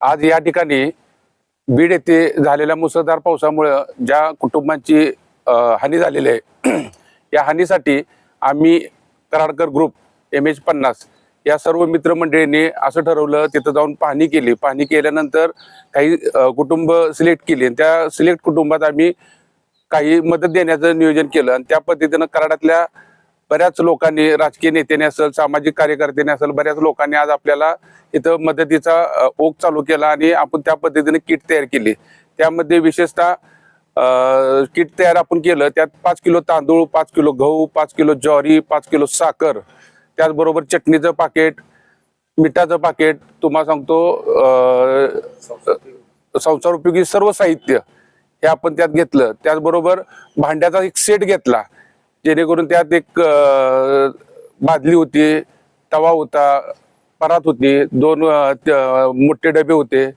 आज या ठिकाणी बीड येथे झालेल्या मुसळधार पावसामुळं ज्या कुटुंबांची हानी झालेली आहे या हानीसाठी आम्ही कराडकर ग्रुप एम एच पन्नास या सर्व मित्रमंडळींनी असं ठरवलं तिथं जाऊन पाहणी केली. पाहणी केल्यानंतर काही कुटुंब सिलेक्ट केली आणि त्या सिलेक्ट कुटुंबात आम्ही काही मदत देण्याचं नियोजन केलं आणि त्या पद्धतीनं कराडातल्या बऱ्याच लोकांनी राजकीय नेत्याने असेल सामाजिक कार्यकर्त्याने असेल बऱ्याच लोकांनी आज आपल्याला इथं मदतीचा ओघ चालू केला आणि आपण त्या पद्धतीने किट तयार केली. त्यामध्ये विशेषतः किट तयार आपण केलं त्यात पाच किलो तांदूळ पाच किलो गहू पाच किलो ज्वारी पाच किलो साखर त्याचबरोबर चटणीचं पाकिट मिठाचं पाकिट तुम्हाला सांगतो संसार उपयोगी सर्व साहित्य हे आपण त्यात घेतलं. त्याचबरोबर भांड्याचा एक सेट घेतला. जेणेकरून त्यात एक बादली होती तवा होता परात होती दोन त- मोठे डबे होते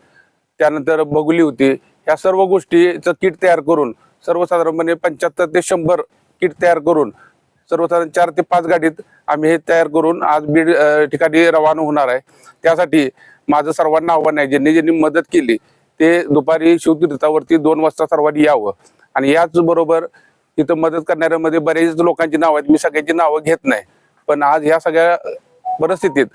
त्यानंतर बगुली होती. ह्या सर्व गोष्टीचं किट तयार करून सर्वसाधारणपणे पंच्याहत्तर ते शंभर किट तयार करून सर्वसाधारण चार ते पाच गाडीत आम्ही हे तयार करून आज बीड ठिकाणी रवाना होणार आहे. त्यासाठी माझं सर्वांना आव्हान आहे ज्यांनी ज्यांनी मदत केली ते दुपारी शिवतीर्थावरती दोन वाजता सर्वांनी यावं. आणि याचबरोबर इथं मदत करणाऱ्यामध्ये बरेच लोकांची नावं आहेत. मी सगळ्यांची नावं घेत नाही. पण आज ह्या सगळ्या परिस्थितीत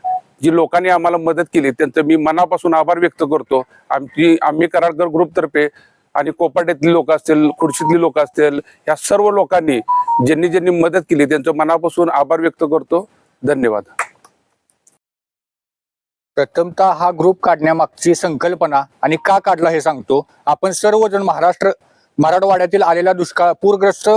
जी लोकांनी आम्हाला मदत केली त्यांचं मी मनापासून आभार व्यक्त करतो. आमची आम्ही कराडकर ग्रुपतर्फे आणि कोपाट्यातली लोक असतील खुर्शीतली लोक असतील या सर्व लोकांनी ज्यांनी ज्यांनी मदत केली त्यांचं मनापासून आभार व्यक्त करतो. धन्यवाद. प्रथमतः हा ग्रुप काढण्यामागची संकल्पना आणि का काढला हे सांगतो. आपण सर्वजण महाराष्ट्र मराठवाड्यातील आलेल्या दुष्काळ पूरग्रस्त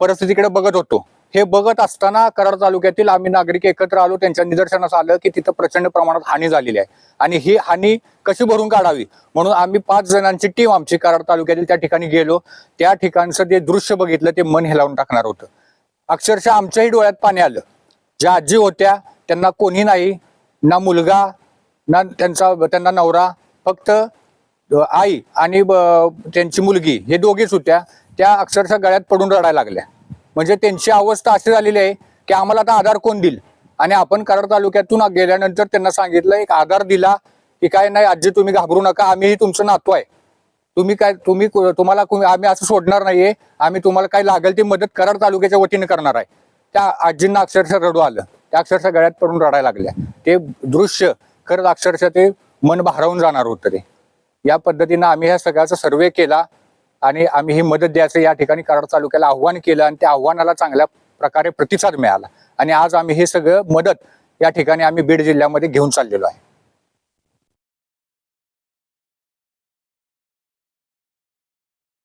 परिस्थितीकडे बघत होतो. हे बघत असताना कराड तालुक्यातील आम्ही नागरिक एकत्र आलो. त्यांच्या निदर्शनास आलं की तिथं प्रचंड प्रमाणात हानी झालेली आहे. आणि ही हानी कशी भरून काढावी? म्हणून आम्ही पाच जणांची टीम आमची कराड तालुक्यातील त्या ठिकाणी गेलो. त्या ठिकाणचं जे दृश्य बघितलं ते मन हेलावून टाकणार होतं. अक्षरशः आमच्याही डोळ्यात पाणी आलं. ज्या आजी होत्या त्यांना कोणी नाही ना मुलगा ना त्यांचा त्यांना नवरा फक्त आई आणि ब- त्यांची मुलगी हे दोघीच होत्या त्या अक्षरशः गळ्यात पडून रडायला लागल्या. म्हणजे त्यांची अवस्था अशी झालेली आहे की आम्हाला आता आधार कोण देईल? आणि आपण कराड तालुक्यातून गेल्यानंतर त्यांना सांगितलं एक आधार दिला की काय नाही आजी तुम्ही घाबरू नका आम्हीही तुमचं नातू आहे. तुम्ही काय तुम्ही तुम्हाला आम्ही असं सोडणार नाहीये आम्ही तुम्हाला काय लागेल ती मदत कराड तालुक्याच्या वतीने करणार आहे. त्या आजींना अक्षरशः रडू आलं. त्या अक्षरशः गळ्यात पडून रडायला लागल्या. ते दृश्य खरंच अक्षरशः ते मन भारावून जाणार होतं ते. या पद्धतीनं आम्ही ह्या सगळ्याचा सर्वे केला आणि आम्ही ही मदत द्यायचं या ठिकाणी कराड तालुक्याला आव्हान केलं आणि त्या आव्हानाला चांगल्या प्रकारे प्रतिसाद मिळाला. आणि आज आम्ही हे सगळं मदत या ठिकाणी आम्ही बीड जिल्ह्यामध्ये घेऊन चाललेलो आहे.